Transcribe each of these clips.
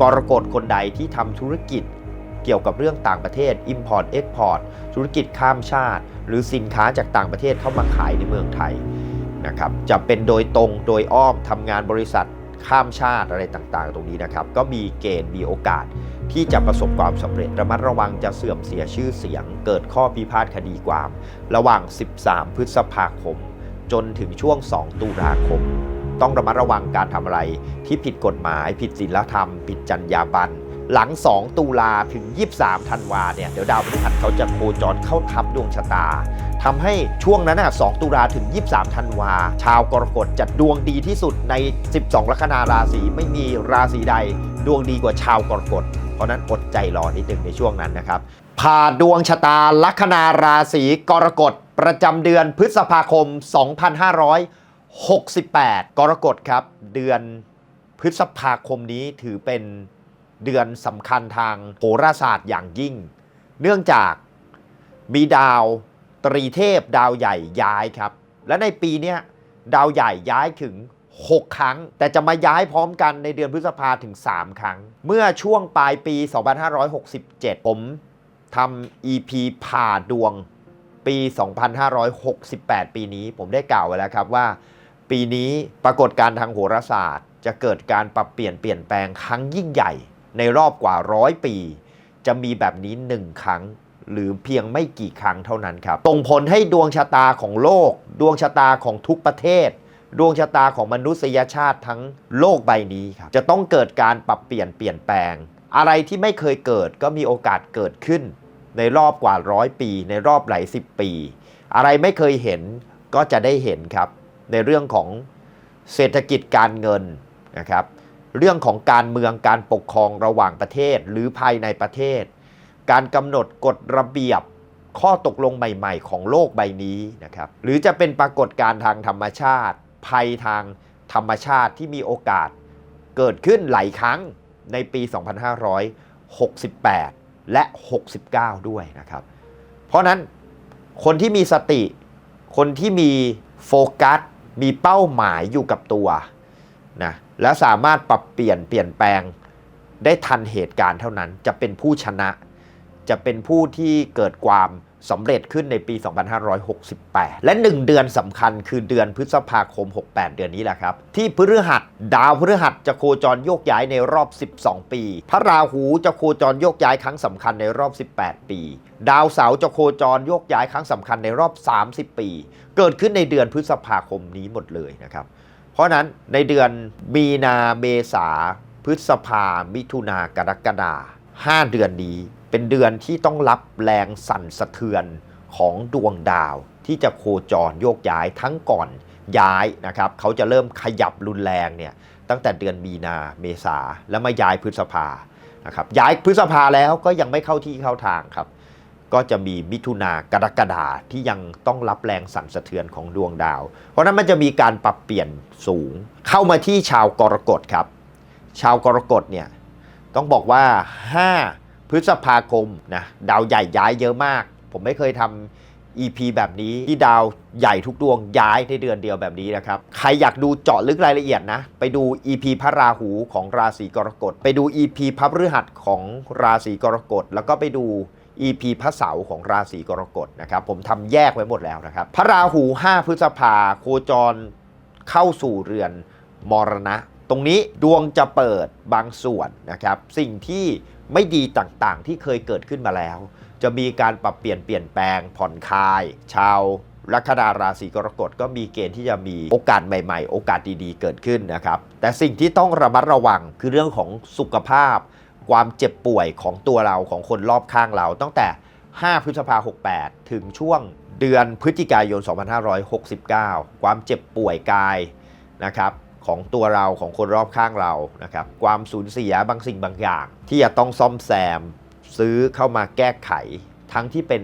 กรกฎคนใดที่ทำธุรกิจเกี่ยวกับเรื่องต่างประเทศ Import Export ธุรกิจข้ามชาติ หรือสินค้าจากต่างประเทศเข้ามาขายในเมืองไทยนะครับจะเป็นโดยตรงโดยอ้อมทำงานบริษัทข้ามชาติอะไรต่างๆ ตรงนี้นะครับ ก็มีเกณฑ์มีโอกาสที่จะประสบความสำเร็จระมัดระวังจะเสื่อมเสียชื่อเสียง เกิดข้อพิพาทคดีความ ระหว่าง 13 พฤษภาคม จนถึงช่วง 2 ตุลาคม ต้องระมัดระวังการทำอะไร ที่ผิดกฎหมาย ผิดศีลธรรม ผิดจรรยาบรรณหลัง 2 ตุลาถึง 23 ธันวาเนี่ย เดี๋ยวดาวพฤหัสเขาจะโคจรเข้าทับดวงชะตาทำให้ช่วงนั้นน่ะ 2 ตุลาถึง 23 ธันวา ชาวกรกฎจะดวงดีที่สุดใน 12 ลัคนาราศีไม่มีราศีใด ดวงดีกว่าชาวกรกฎ เพราะนั้นอดใจรอนิดหนึ่งในช่วงนั้นนะครับ ผ่าดวงชะตาลัคนาราศีกรกฎประจำเดือนพฤษภาคม 2500 68 กรกฎครับ เดือนพฤษภาคมนี้ถือเป็นเดือนสำคัญทางโหราศาสตร์อย่างยิ่ง เนื่องจากมีดาวตรีเทพดาวใหญ่ย้ายครับ และในปีนี้ดาวใหญ่ย้ายถึง 6 ครั้ง แต่จะมาย้ายพร้อมกันในเดือนพฤษภาถึง 3 ครั้ง เมื่อช่วงปลายปี 2567 ผมทำ EP ผ่าดวงปี 2568 ปีนี้ผมได้กล่าวไว้แล้วครับว่า ปีนี้ปรากฏการทางโหราศาสตร์ จะเกิดการปรับเปลี่ยนเปลี่ยนแปลงครั้งยิ่งใหญ่ ในรอบกว่าร้อยปี จะมีแบบนี้หนึ่งครั้ง หรือเพียงไม่กี่ครั้งเท่านั้นครับส่งผลให้ดวงชะตาของโลก ดวงชะตาของทุกประเทศ ดวงชะตาของมนุษยชาติทั้งโลกใบนี้ครับจะต้องเกิดการปรับเปลี่ยนเปลี่ยนแปลง อะไรที่ไม่เคยเกิดก็มีโอกาสเกิดขึ้น ในรอบกว่าร้อยปี ในรอบหลายสิบปี อะไรไม่เคยเห็นก็จะได้เห็นครับ ในเรื่องของเศรษฐกิจการเงินนะครับ เรื่องของการเมืองการปกครองระหว่างประเทศหรือภายในประเทศ การกำหนดกฎระเบียบข้อตกลงใหม่ ๆ ของโลกใบนี้นะครับ หรือจะเป็นปรากฏการณ์ทางธรรมชาติ ภัยทางธรรมชาติที่มีโอกาสเกิดขึ้นหลายครั้งในปี 2568 และ 69 ด้วยนะครับ เพราะนั้นคนที่มีสติ คนที่มีโฟกัส มีเป้าหมายอยู่กับตัวนะและสามารถปรับเปลี่ยนเปลี่ยนแปลงได้ทันเหตุการณ์เท่านั้น จะเป็นผู้ชนะ จะเป็นผู้ที่เกิดความ สำเร็จขึ้นในปี 2568 และ 1 เดือนสำคัญคือเดือนพฤษภาคม 68 เดือนนี้แหละครับ ที่พฤหัสดาวพฤหัสจะโคจรโยกย้ายในรอบ 12 ปี พระราหูจะโคจรโยกย้ายครั้งสำคัญในรอบ 18 ปี ดาวเสาร์จะโคจรโยกย้ายครั้งสำคัญในรอบ 30 ปี เกิดขึ้นในเดือนพฤษภาคมนี้หมดเลยนะครับ เพราะนั้นในเดือนมีนาเมษาพฤษภามิถุนากรกฎาห้าเดือนนี้ เป็นเดือนที่ต้องรับแรงสั่นสะเทือนของดวงดาวที่จะโคจรโยกย้ายทั้งก่อนย้ายนะครับเขาจะเริ่มขยับรุนแรงเนี่ยตั้งแต่เดือนมีนาเมษาแล้วมาย้ายพฤษภานะครับย้ายพฤษภาแล้วก็ยังไม่เข้าที่เข้าทางครับ ก็จะมีมิถุนากรกฎาที่ยังต้องรับแรงสั่นสะเทือนของดวงดาว เพราะนั้นมันจะมีการปรับเปลี่ยนสูง เข้ามาที่ชาวกรกฎครับ ชาวกรกฎเนี่ยต้องบอกว่า 5 พฤษภาคมนะดาวใหญ่ย้ายเยอะมาก ผมไม่เคยทำ EP แบบนี้ที่ดาวใหญ่ทุกดวงย้ายในเดือนเดียวแบบนี้นะครับ ใครอยากดูเจาะลึกรายละเอียดนะ ไปดู EP พระราหูของราศีกรกฎ ไปดู EP พระพฤหัสของราศีกรกฎ แล้วก็ไปดู EP พระเสาร์ของราศีกรกฎนะครับ ผมทำแยกไว้หมดแล้วนะครับ พระราหู 5 พฤษภาโคจรเข้าสู่เรือนมรณะ ตรงนี้ดวงจะเปิดบางส่วนนะครับ สิ่งที่ ไม่ดีต่างๆ ที่เคยเกิดขึ้นมาแล้ว จะมีการปรับเปลี่ยนเปลี่ยนแปลงผ่อนคลาย ชาวลัคนาราศีกรกฎก็มีเกณฑ์ที่จะมีโอกาสใหม่ๆ โอกาสดีๆ เกิดขึ้นนะครับ แต่สิ่งที่ต้องระมัดระวังคือเรื่องของสุขภาพ ความเจ็บป่วยของตัวเราของคนรอบข้างเรา ตั้งแต่ 5 พฤษภาคม 68 ถึงช่วงเดือนพฤศจิกายน 2569 ความเจ็บป่วยกายนะครับ ของตัวเราของคนรอบข้างเรานะครับความสูญเสียบางสิ่งบางอย่าง ที่จะต้องซ่อมแซม ซื้อเข้ามาแก้ไข ทั้งที่เป็น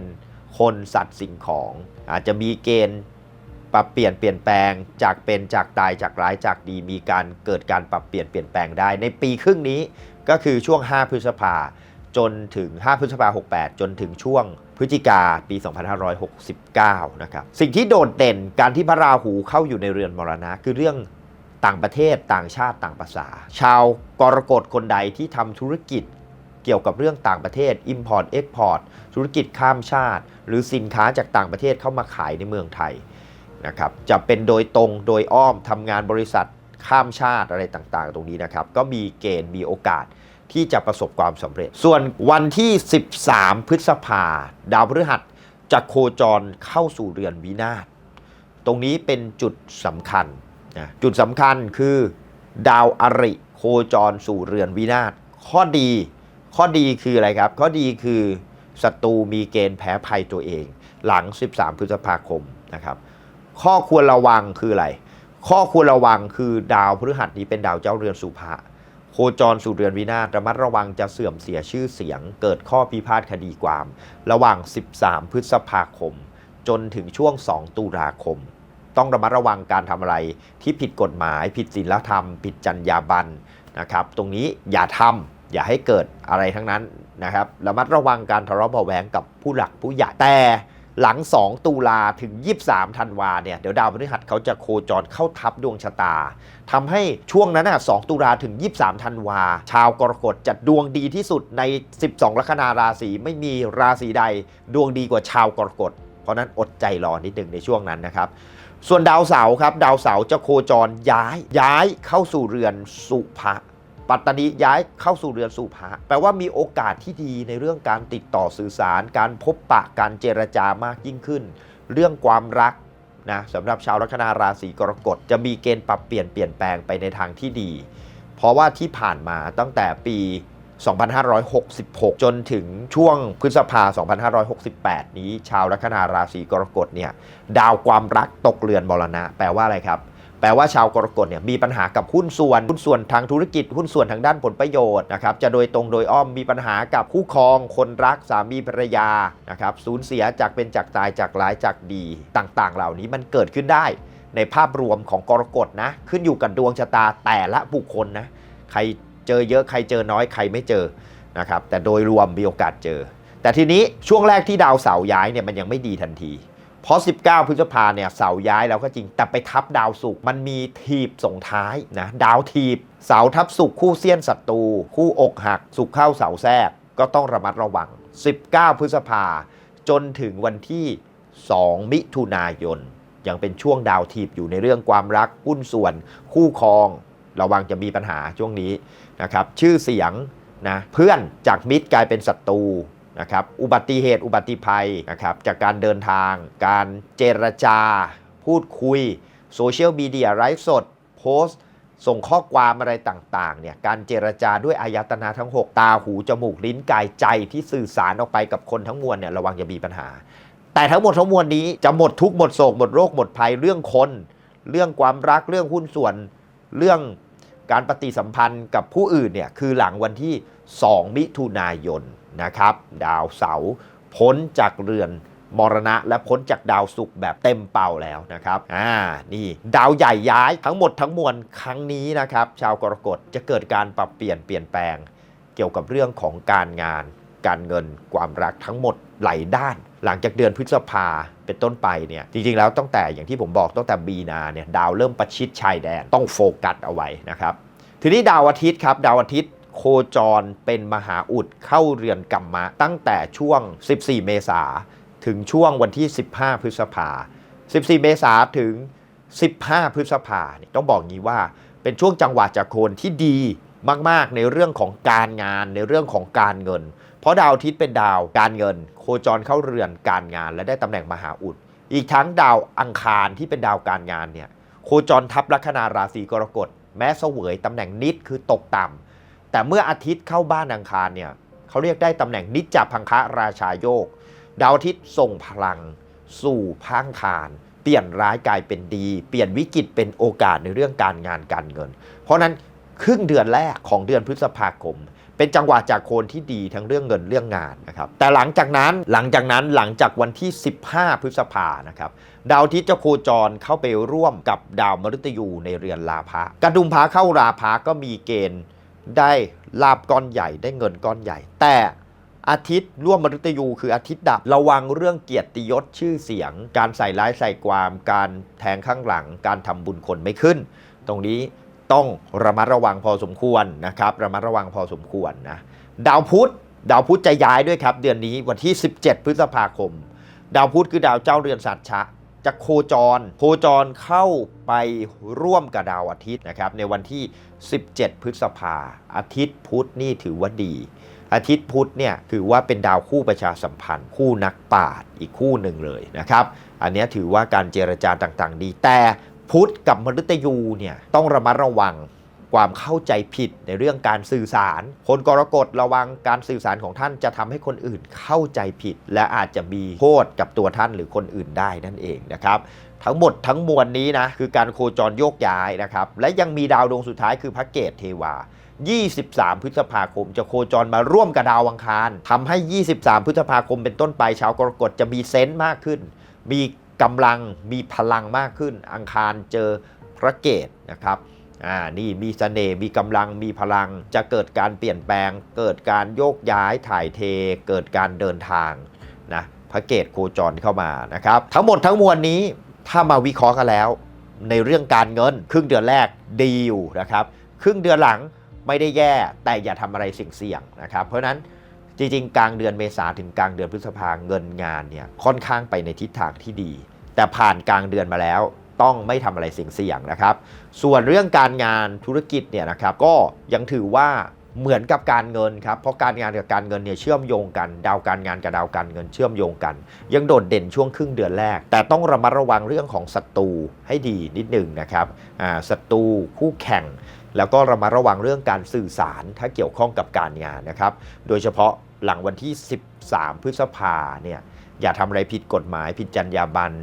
คนสัตว์สิ่งของ อาจจะมีเกณฑ์ปรับเปลี่ยนเปลี่ยนแปลงจากเป็นจากตายจากร้ายจากดีมีการเกิดการปรับเปลี่ยนเปลี่ยนแปลงได้ ในปีครึ่งนี้ก็คือช่วง 5 พฤษภาจนถึง 5 พฤษภา68 จนถึงช่วงพฤศจิกาปี 2569 นะครับ สิ่งที่โดดเด่นการที่พระราหูเข้าอยู่ในเรือนมรณะ คือเรื่อง ต่างประเทศต่างชาติต่างภาษา ชาวกรกฎคนใดที่ทำธุรกิจเกี่ยวกับเรื่องต่างประเทศ Import Export ธุรกิจข้ามชาติ หรือสินค้าจากต่างประเทศเข้ามาขายในเมืองไทยนะครับจะเป็นโดยตรงโดยอ้อมทำงานบริษัทข้ามชาติอะไรต่างๆ ตรงนี้นะครับก็มีเกณฑ์มีโอกาสที่จะประสบความสำเร็จ ส่วนวันที่ 13 พฤษภาดาวพฤหัสจะโคจรเข้าสู่เรือนวินาศตรงนี้เป็นจุดสำคัญ นะจุดสำคัญคือดาวอริโคจรสู่เรือนวินาศข้อดี ข้อดีคืออะไรครับ ข้อดีคือศัตรูมีเกณฑ์แพ้ภัยตัวเอง หลัง 13 พฤษภาคมนะครับ ข้อควรระวังคืออะไร ข้อควรระวังคือดาวพฤหัสนี้เป็นดาวเจ้าเรือนสุภะโคจรสู่เรือนวินาศระมัดระวังจะเสื่อมเสียชื่อเสียง เกิดข้อพิพาทคดีความ ระหว่าง 13 พฤษภาคม จนถึงช่วง 2 ตุลาคม ต้องระมัดระวังการทำอะไรที่ผิดกฎหมาย ผิดศีลธรรม ผิดจรรยาบรรณนะครับ ตรงนี้อย่าทำอย่าให้เกิดอะไรทั้งนั้นนะครับระมัดระวังการทะเลาะเบาแหวงกับผู้หลักผู้ใหญ่แต่หลัง 2 ตุลาถึง 23 ธันวาเนี่ย เดี๋ยวดาวพฤหัสเขาจะโคจรเข้าทับดวงชะตาทำให้ช่วงนั้นนะ2ตุลาถึง 23 ธันวา ชาวกรกฎจะดวงดีที่สุดใน 12 ลัคนาราศีไม่มีราศีใด ดวงดีกว่าชาวกรกฎ เพราะนั้นอดใจรอนิดหนึ่งในช่วงนั้นนะครับ ส่วนดาวเสาร์ครับ ดาวเสาร์จะโคจรย้ายย้ายเข้าสู่เรือนสุภะปัตตานีย้ายเข้าสู่เรือนสุภะแปลว่ามีโอกาสที่ดีในเรื่องการติดต่อสื่อสาร การพบปะการเจรจามากยิ่งขึ้น เรื่องความรักนะสำหรับชาวลัคนาราศีกรกฎจะมีเกณฑ์ปรับเปลี่ยนเปลี่ยนแปลงไปในทางที่ดี เพราะว่าที่ผ่านมาตั้งแต่ปี 2566 จนถึงช่วงพฤษภา 2568 นี้ ชาวลัคนาราศีกรกฎเนี่ยดาวความรักตกเรือนมรณะ แปลว่าอะไรครับ แปลว่าชาวกรกฎเนี่ยมีปัญหากับหุ้นส่วน หุ้นส่วนทางธุรกิจ หุ้นส่วนทางด้านผลประโยชน์นะครับ จะโดยตรงโดยอ้อมมีปัญหากับคู่ครอง คนรักสามีภรรยานะครับ สูญเสียจากเป็นจากตายจากร้ายจากดีต่างๆ เหล่านี้มันเกิดขึ้นได้ ในภาพรวมของกรกฎนะ ขึ้นอยู่กับดวงชะตาแต่ละบุคคลนะ ใคร เจอเยอะใครเจอน้อยใครไม่เจอนะครับแต่โดยรวมมีโอกาสเจอ แต่ทีนี้ช่วงแรกที่ดาวเสาย้ายเนี่ยมันยังไม่ดีทันที เพราะ 19 พฤษภาเนี่ยเสาย้ายแล้วก็จริงแต่ไปทับดาวศุกร์มันมีทีบส่งท้ายนะดาวทีบเสาทับศุกร์คู่เซียนศัตรูคู่อกหักศุกร์เข้าเสาแทรกก็ต้องระมัดระวัง 19 พฤษภาจนถึงวันที่ 2 มิถุนายน ยังเป็นช่วงดาวทีบอยู่ในเรื่องความรักหุ้นส่วน คู่ครอง ระวังจะมีปัญหาช่วงนี้ นะครับชื่อเสียงนะเพื่อนจากมิตรกลายเป็นศัตรูนะครับอุบัติเหตุอุบัติภัยนะครับจากการเดินทาง การเจรจา พูดคุยโซเชียลมีเดียไลฟ์สด โพสต์ ส่งข้อความอะไรต่างๆเนี่ยการเจรจาด้วยอายตนะทั้ง 6 ตาหู จมูก ลิ้นกายใจที่สื่อสารออกไปกับคนทั้งมวลเนี่ยระวังจะมีปัญหา แต่ทั้งหมดทั้งมวลนี้จะหมดทุกหมดโศกหมดโรคหมดภัยเรื่องคน เรื่องความรักเรื่องหุ้นส่วนเรื่อง การปฏิสัมพันธ์กับผู้อื่นเนี่ยคือหลังวันที่ 2 มิถุนายนนะครับ ดาวเสาร์พ้นจากเรือนมรณะและพ้นจากดาวศุกร์แบบเต็มเป่าแล้วนะครับ อ่า นี่ ดาวใหญ่ย้ายทั้งหมดทั้งมวลครั้งนี้นะครับ ชาวกรกฎจะเกิดการปรับเปลี่ยนเปลี่ยนแปลง เกี่ยวกับเรื่องของการงาน การเงิน ความรักทั้งหมดหลายด้าน หลังจากเดือนพฤษภา เป็นต้นไปเนี่ยจริงๆแล้วตั้งแต่อย่างที่ผมบอกตั้งแต่บีนาเนี่ยดาวเริ่มประชิดชายแดนต้องโฟกัสเอาไว้นะครับทีนี้ดาวอาทิตย์ครับดาวอาทิตย์โคจรเป็นมหาอุดเข้าเรือนกัมมะ ตั้งแต่ช่วง 14 เมษาถึงช่วงวันที่ 15 พฤษภา 14 เมษาถึง 15 พฤษภาเนี่ต้องบอกงี้ว่าเป็นช่วงจังหวะจากโคนที่ดีมาก ๆ ในเรื่องของการงานในเรื่องของการเงิน เพราะดาวอาทิตย์เป็นดาวการเงิน โคจรเข้าเรือนการงาน และได้ตำแหน่งมหาอุด อีกทั้งดาวอังคารที่เป็นดาวการงานเนี่ยโคจรทับลัคนาราศีกรกฎ แม้เสวยตำแหน่งนิดคือตกต่ำแต่เมื่ออาทิตย์เข้าบ้านอังคารเนี่ยเขาเรียกได้ตำแหน่งนิจจพังคะราชาโยก ดาวอาทิตย์ส่งพลัง สู่พังคารเปลี่ยนร้ายกลายเป็นดี เปลี่ยนวิกฤตเป็นโอกาสในเรื่องการงานการเงิน เพราะนั้นครึ่งเดือนแรกของเดือนพฤษภาคม เป็นจังหวะจากโคนที่ดีทั้งเรื่องเงินเรื่องงานนะครับแต่หลังจากนั้นหลังจากนั้นหลังจากวันที่ 15 พฤษภานะครับดาวทิตย์จะโคจรเข้าไปร่วมกับดาวมฤตยูในเรือนลาภะกระดุมพาเข้าราภะก็มีเกณฑ์ได้ลาบก้อนใหญ่ได้เงินก้อนใหญ่ แต่อาทิตย์ร่วมมฤตยูคืออาทิตย์ดับระวังเรื่องเกียรติยศชื่อเสียง การใส่ร้ายใส่ความ การแทงข้างหลัง การทำบุญคนไม่ขึ้น ตรงนี้ ต้องระมัดระวังพอสมควรนะครับ ระมัดระวังพอสมควรนะดาวพุธดาวพุธจะย้ายด้วยครับ เดือนนี้วันที่ 17 พฤษภาคม ดาวพุธคือดาวเจ้าเรือนสัตชะจะโคจร โคจรเข้าไปร่วมกับดาวอาทิตย์นะครับ ในวันที่ 17 พฤษภาอาทิตย์พุธนี่ถือว่าดี อาทิตย์พุธเนี่ยถือว่าเป็นดาวคู่ประชาสัมพันธ์ คู่นักปราชญ์อีกคู่หนึ่งเลยนะครับ อันนี้ถือว่าการเจรจาต่างๆ ดีแต่ พุทธกับมฤตยูเนี่ยต้องระมัดระวังความเข้าใจผิดในเรื่องการสื่อสาร คนกรกฎระวังการสื่อสารของท่านจะทำให้คนอื่นเข้าใจผิด และอาจจะมีโทษกับตัวท่านหรือคนอื่นได้นั่นเองนะครับ ทั้งหมดทั้งมวลนี้นะคือการโคจรโยกย้ายนะครับ และยังมีดาวดวงสุดท้ายคือพระเกตเทวา 23 พฤษภาคม จะโคจรมาร่วมกับดาวอังคารทำให้ 23 พฤษภาคมเป็นต้นไปชาวกรกฎจะมีเซนต์มากขึ้น มี กำลังมีพลังมากขึ้น อังคารเจอพระเกตนะครับอ่านี่มีเสน่ห์มีกำลังมีพลังจะเกิดการเปลี่ยนแปลง เกิดการโยกย้ายถ่ายเท เกิดการเดินทางนะพระเกตโคจรเข้ามานะครับ ทั้งหมดทั้งมวลนี้ถ้ามาวิเคราะห์กันแล้ว ในเรื่องการเงิน ครึ่งเดือนแรกดีอยู่นะครับครึ่งเดือนหลังไม่ได้แย่แต่อย่าทำอะไรเสี่ยงนะครับ เพราะฉะนั้นจริงๆ กลางเดือนเมษาถึงกลางเดือนพฤษภาเงินงานเนี่ยค่อนข้างไปในทิศทางที่ดี แต่ผ่านกลางเดือนมาแล้ว ต้องไม่ทำอะไรเสี่ยงนะครับ ส่วนเรื่องการงานธุรกิจเนี่ยนะครับก็ยังถือว่าเหมือนกับการเงินครับ เพราะการงานกับการเงินเนี่ยเชื่อมโยงกัน ดาวการงานกับดาวการเงินเชื่อมโยงกัน ยังโดดเด่นช่วงครึ่งเดือนแรก แต่ต้องระมัดระวังเรื่องของศัตรูให้ดีนิดหนึ่งนะครับอ่าศัตรูคู่แข่ง แล้วก็ระมัดระวังเรื่องการสื่อสารถ้าเกี่ยวข้องกับการงานนะครับ โดยเฉพาะหลังวันที่ 13 พฤษภาเนี่ย อย่าทำอะไรผิดกฎหมาย ผิดจรรยาบรรณ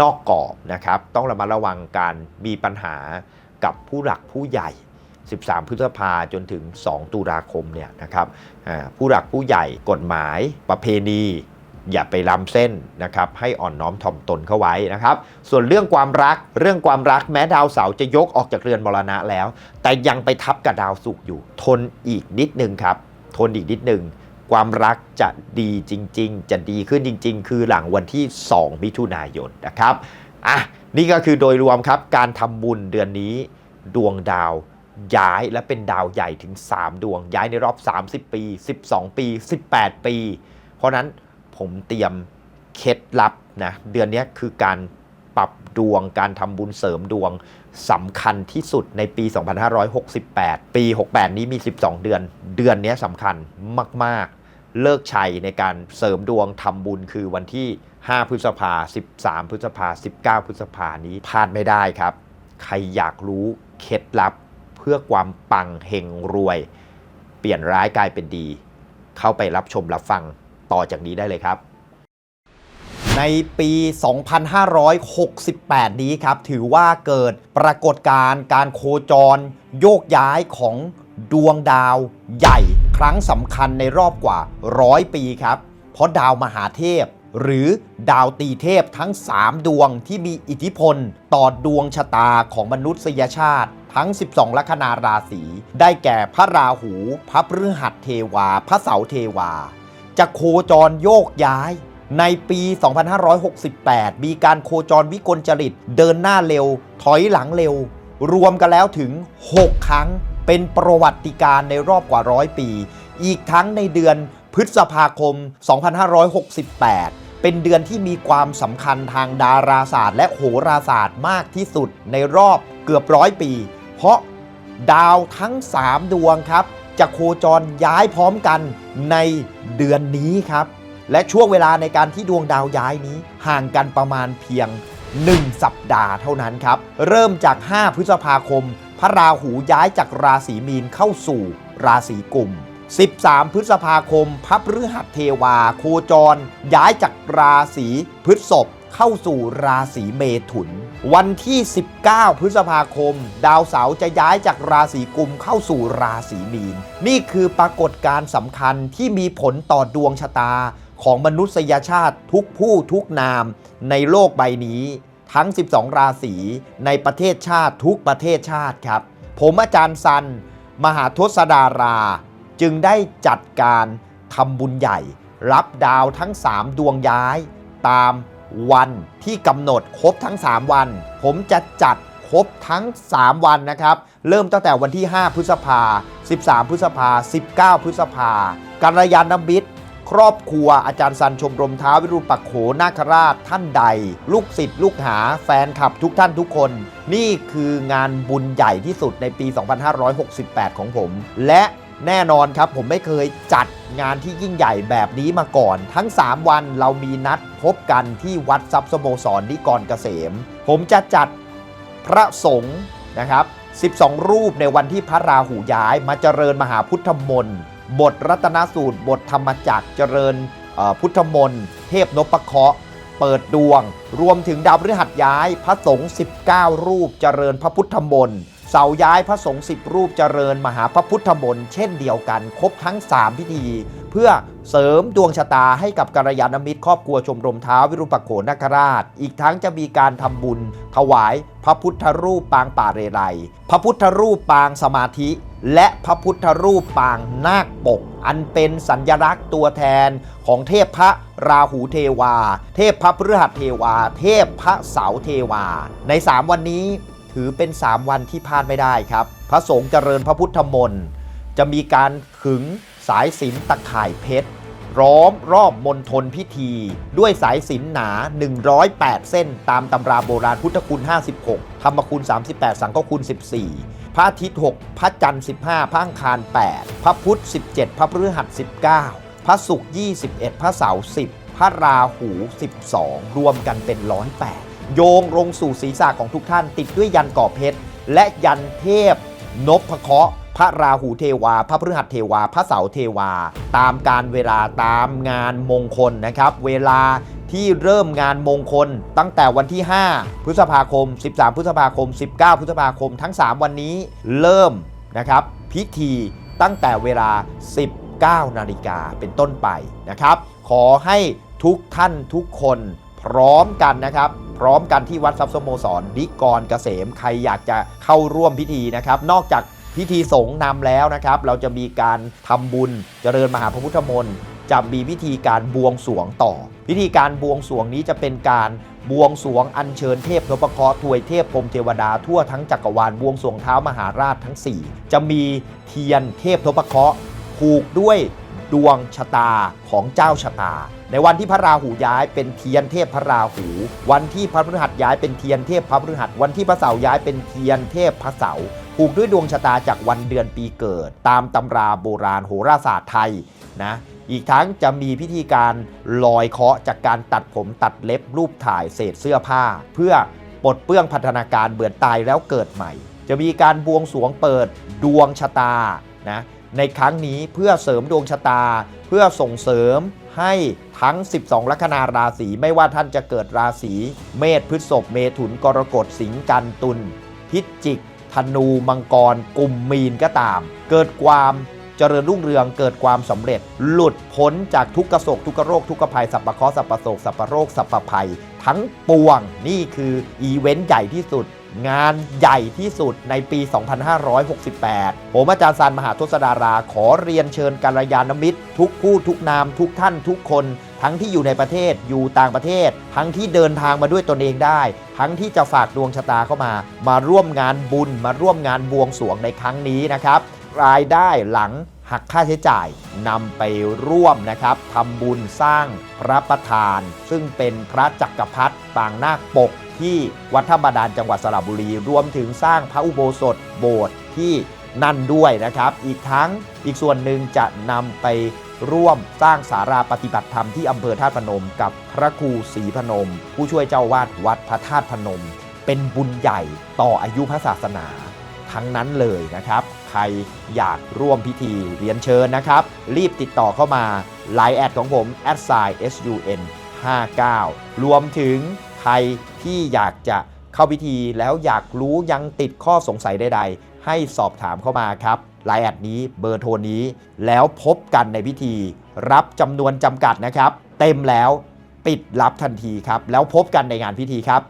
นอกกรอบนะครับ ต้องระมัดระวังการมีปัญหากับผู้หลักผู้ใหญ่ 13 พฤษภาจนถึง 2 ตุลาคมเนี่ยนะครับผู้หลักผู้ใหญ่กฎหมายประเพณีอย่าไปล้ำเส้นนะครับให้อ่อนน้อมถ่อมตนเข้าไว้นะครับ ส่วนเรื่องความรักเรื่องความรักแม้ดาวเสาร์จะยกออกจากเรือนมรณะแล้ว แต่ยังไปทับกับดาวศุกร์อยู่ ทนอีกนิดนึงครับ ทนอีกนิดนึง ความรักจะดีจริง ๆ จะดีขึ้นจริง ๆ คือหลังวันที่ 2 มิถุนายนนะครับอะนี่ก็คือโดยรวมครับการทำบุญเดือนนี้ดวงดาวย้ายและเป็นดาวใหญ่ถึง 3 ดวง ย้ายในรอบ 30 ปี 12 ปี 18 ปี เพราะนั้นผมเตรียมเคล็ดลับนะเดือนนี้คือการปรับดวงการทำบุญเสริมดวงสำคัญที่สุดในปี 2568 ปี 68 นี้มี 12 เดือน เดือนนี้สำคัญมาก เลิกชัยในการเสริมดวงทำบุญคือวันที่ 5 พฤษภา 13 พฤษภา 19 พฤษภานี้พลาดไม่ได้ครับ ใครอยากรู้เคล็ดลับเพื่อความปังเฮงรวย เปลี่ยนร้ายกลายเป็นดี เข้าไปรับชมรับฟังต่อจากนี้ได้เลยครับ ในปี 2568 นี้ครับ ถือว่าเกิดปรากฏการณ์การโคจร โยกย้ายของดวงดาวใหญ่ ครั้งสำคัญในรอบกว่าร้อยปีครับ เพราะดาวมหาเทพ หรือดาวตีเทพทั้ง 3 ดวงที่มีอิทธิพล ต่อดวงชะตาของมนุษยชาติ ทั้ง 12 ลัคนาราศี ได้แก่พระราหู พระพฤหัสเทวา พระเสาร์เทวา จะโคจรโยกย้ายในปี 2568 มีการโคจรวิกลจริต เดินหน้าเร็ว ถอยหลังเร็ว รวมกันแล้วถึง 6 ครั้ง เป็นประวัติการในรอบกว่าร้อยปี อีกทั้งในเดือนพฤษภาคม 2568 เป็นเดือนที่มีความสำคัญทางดาราศาสตร์ และโหราศาสตร์มากที่สุดในรอบเกือบร้อยปี เพราะดาวทั้ง 3 ดวงครับ จะโคจรย้ายพร้อมกันในเดือนนี้ครับ และช่วงเวลาในการที่ดวงดาวย้ายนี้ห่างกันประมาณเพียง 1 สัปดาห์เท่านั้นครับ เริ่มจาก 5 พฤษภาคม พระราหูย้ายจากราศีมีนเข้าสู่ราศีกุม 13 พฤษภาคม พระพฤหัสเทวา โคจร ย้ายจากราศีพฤษภเข้าสู่ราศีเมถุน วันที่ 19 พฤษภาคม ดาวเสาร์จะย้ายจากราศีกุมเข้าสู่ราศีมีน นี่คือปรากฏการณ์สำคัญที่มีผลต่อดวงชะตาของมนุษยชาติทุกผู้ทุกนามในโลกใบนี้ ทั้ง 12 ราศีในประเทศชาติทุกประเทศชาติครับ ผมอาจารย์ซัน มหาทศดารา จึงได้จัดการทำบุญใหญ่ รับดาวทั้ง 3 ดวงย้าย ตามวันที่กำหนดครบทั้ง 3 วัน ผมจะจัดคครบทั้ง 3 วันนะครับ เริ่มตั้งแต่วันที่ 5 พฤษภา 13 พฤษภา 19 พฤษภากัลยาณมิตร ครอบครัวอาจารย์สันชมรมท้าววิรูปักโขนาคราชท่านใด ลูกศิษย์ลูกหาแฟนคลับทุกท่านทุกคน นี่คืองานบุญใหญ่ที่สุดในปี 2568 ของผม และแน่นอนครับผมไม่เคยจัดงานที่ยิ่งใหญ่แบบนี้มาก่อน ทั้ง 3 วันเรามีนัดพบกันที่วัดทรัพย์สโมสรนิกรเกษม ผมจะจัดพระสงฆ์นะครับ 12 รูปในวันที่พระราหูย้ายมาเจริญมหาพุทธมนต์ บทรัตนสูตร บทธรรมจักรเจริญพุทธมนต์เทพนพเคราะห์เปิดดวง รวมถึงดาวพฤหัสย้ายพระสงฆ์19 รูปเจริญพระพุทธมนต์เสาย้ายพระสงฆ์10 รูปเจริญมหาพระพุทธมนต์เช่นเดียวกัน ครบทั้ง 3 พิธี เพื่อเสริมดวงชะตาให้กับกัลยาณมิตรครอบครัวชมรมเท้าวิรุปโขนคราช อีกทั้งจะมีการทำบุญ ถวายพระพุทธรูปปางป่าเรไรพระพุทธรูปปางสมาธิ และพระพุทธรูปปางนาคปก อันเป็นสัญญลักษณ์ตัวแทนของเทพพระราหูเทวา เทพพระพฤหัสเทวา เทพพระเสาเทวา ใน 3 วันนี้ถือเป็น 3 วันที่พลาดไม่ได้ครับ พระสงฆ์เจริญพระพุทธมนต์จะมีการขึงสายสินตะข่ายเพชรร้อมรอบมณฑลพิธี ด้วยสายสินหนา 108 เส้น ตามตำราโบราณพุทธคุณ 56 ธรรมคุณ 38 สังฆคุณ 14 พระอาทิตย์ 6 พระจันทร์ 15 พระอังคาร 8 พระพุธ 17 พระพฤหัส 19 พระศุกร์ 21 พระเสาร์ 10 พระราหู 12 รวมกันเป็น 108 โยงลงสู่ศีรษะของทุกท่าน ติดด้วยยันก่อเพชร และยันเทพ นพเคราะห์พระราหูเทวา พระพฤหัสเทวา พระเสาเทวา ตามการเวลาตามงานมงคลนะครับ เวลา ที่เริ่มงานมงคลตั้งแต่วันที่ 5 พฤษภาคม 13 พฤษภาคม 19 พฤษภาคมทั้ง 3 วันนี้เริ่มนะครับพิธีตั้งแต่เวลา 19 นาฬิกาเป็นต้นไปนะครับ ขอให้ทุกท่านทุกคนพร้อมกันนะครับ พร้อมกันที่วัดทรัพย์สโมสรนิกรเกษมใครอยากจะเข้าร่วมพิธีนะครับ นอกจากพิธีสงฆ์นำแล้วนะครับ เราจะมีการทำบุญเจริญมหาพระพุทธมนต์จะมีวิธีการบวงสรวงต่อ วิธีการบวงสรวงนี้จะเป็นการบวงสรวงอัญเชิญเทพนพเคราะห์ทวยเทพพรมเทวดาทั่วทั้งจักรวาลบวงสรวงเท้ามหาราชทั้ง 4 จะมีเทียนเทพนพเคราะห์ผูกด้วยดวงชะตาของเจ้าชะตา ในวันที่พระราหูย้ายเป็นเทียนเทพพระราหู วันที่พระพฤหัสย้ายเป็นเทียนเทพพระพฤหัส วันที่พระเสาร์ย้ายเป็นเทียนเทพพระเสาร์ผูกด้วยดวงชะตาจากวันเดือนปีเกิด ตามตำราโบราณโหราศาสตร์ไทย นะอีกทั้งจะมีพิธีการลอยเคาะจากการตัดผมตัดเล็บรูปถ่ายเศษเสื้อผ้า เพื่อปลดเปลื้องพัฒนาการเบื่อตายแล้วเกิดใหม่ จะมีการบวงสรวงเปิดดวงชะตานะในครั้งนี้เพื่อเสริมดวงชะตา เพื่อส่งเสริมให้ทั้ง 12 ลัคนาราศีไม่ว่าท่านจะเกิดราศี เมษพฤษภเมถุนกรกฎสิงห์กันตุลพิจิกธนูมังกรกลุ่มมีนก็ตาม เกิดความ เจริญรุ่งเรืองเกิดความสำเร็จ หลุดพ้นจากทุกขโศกทุกขโรคทุกขภัยสัพพเคราะห์สัพพโศกสัพพโรคสัพพภัย ทั้งปวงนี่คืออีเวนต์ใหญ่ที่สุดงานใหญ่ที่สุดในปี 2568 ผมอาจารย์ซันมหาทศดารา ขอเรียนเชิญกัลยาณมิตร ทุกผู้ทุกนามทุกท่านทุกคน ทั้งที่อยู่ในประเทศอยู่ต่างประเทศ ทั้งที่เดินทางมาด้วยตนเองได้ ทั้งที่จะฝากดวงชะตาเข้ามา มาร่วมงานบุญมาร่วมงานบวงสรวงในครั้งนี้นะครับ รายได้หลังหักค่าใช้จ่ายนำไปร่วมนะครับทำบุญสร้างพระประธาน ซึ่งเป็นพระจักรพรรดิปางนาคปกที่วัดธรรมดานจังหวัดสระบุรี รวมถึงสร้างพระอุโบสถโบสถ์ที่นั่นด้วยนะครับ อีกทั้งอีกส่วนหนึ่งจะนำไปร่วมสร้างสาราปฏิบัติธรรมที่อำเภอธาตุพนม กับพระครูศรีพนม ผู้ช่วยเจ้าวาดวัดพระธาตุพนม เป็นบุญใหญ่ต่ออายุพระศาสนา ทั้งนั้นเลยนะครับ ใครอยากร่วมพิธีเรียนเชิญนะครับ รีบติดต่อเข้ามาไลน์แอดของผม a d s i sun 59 รวมถึงใครที่อยากจะเข้าพิธีแล้วอยากรู้ยังติดข้อสงสัยใดๆ ให้สอบถามเข้ามาครับไลน์แอดนี้เบอร์โทรนี้ แล้วพบกันในพิธี รับจำนวนจำกัดนะครับ เต็มแล้วปิดรับทันทีครับ แล้วพบกันในงานพิธีครับ